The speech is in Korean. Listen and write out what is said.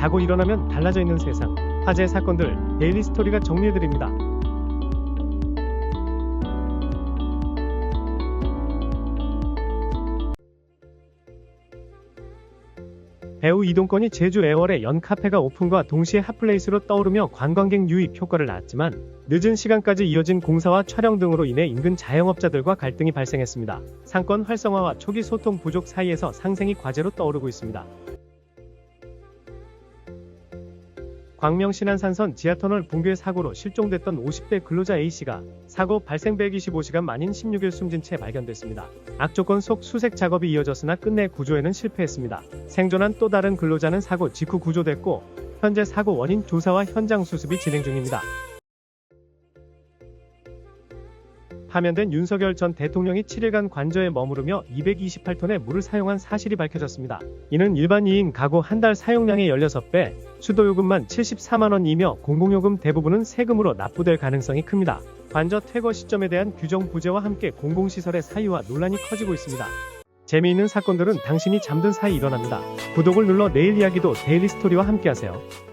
자고 일어나면 달라져 있는 세상. 화제 사건들 데일리 스토리가 정리해드립니다. 배우 이동건이 제주 애월의 연 카페가 오픈과 동시에 핫플레이스로 떠오르며 관광객 유입 효과를 낳았지만 늦은 시간까지 이어진 공사와 촬영 등으로 인해 인근 자영업자들과 갈등이 발생했습니다. 상권 활성화와 초기 소통 부족 사이에서 상생이 과제로 떠오르고 있습니다. 광명 신안산선 지하터널 붕괴 사고로 실종됐던 50대 근로자 A씨가 사고 발생 125시간 만인 16일 숨진 채 발견됐습니다. 악조건 속 수색 작업이 이어졌으나 끝내 구조에는 실패했습니다. 생존한 또 다른 근로자는 사고 직후 구조됐고 현재 사고 원인 조사와 현장 수습이 진행 중입니다. 파면된 윤석열 전 대통령이 7일간 관저에 머무르며 228톤의 물을 사용한 사실이 밝혀졌습니다. 이는 일반 2인 가구 한 달 사용량의 16배, 수도요금만 74만원이며 공공요금 대부분은 세금으로 납부될 가능성이 큽니다. 관저 퇴거 시점에 대한 규정 부재와 함께 공공시설의 사유와 논란이 커지고 있습니다. 재미있는 사건들은 당신이 잠든 사이 일어납니다. 구독을 눌러 내일 이야기도 데일리 스토리와 함께하세요.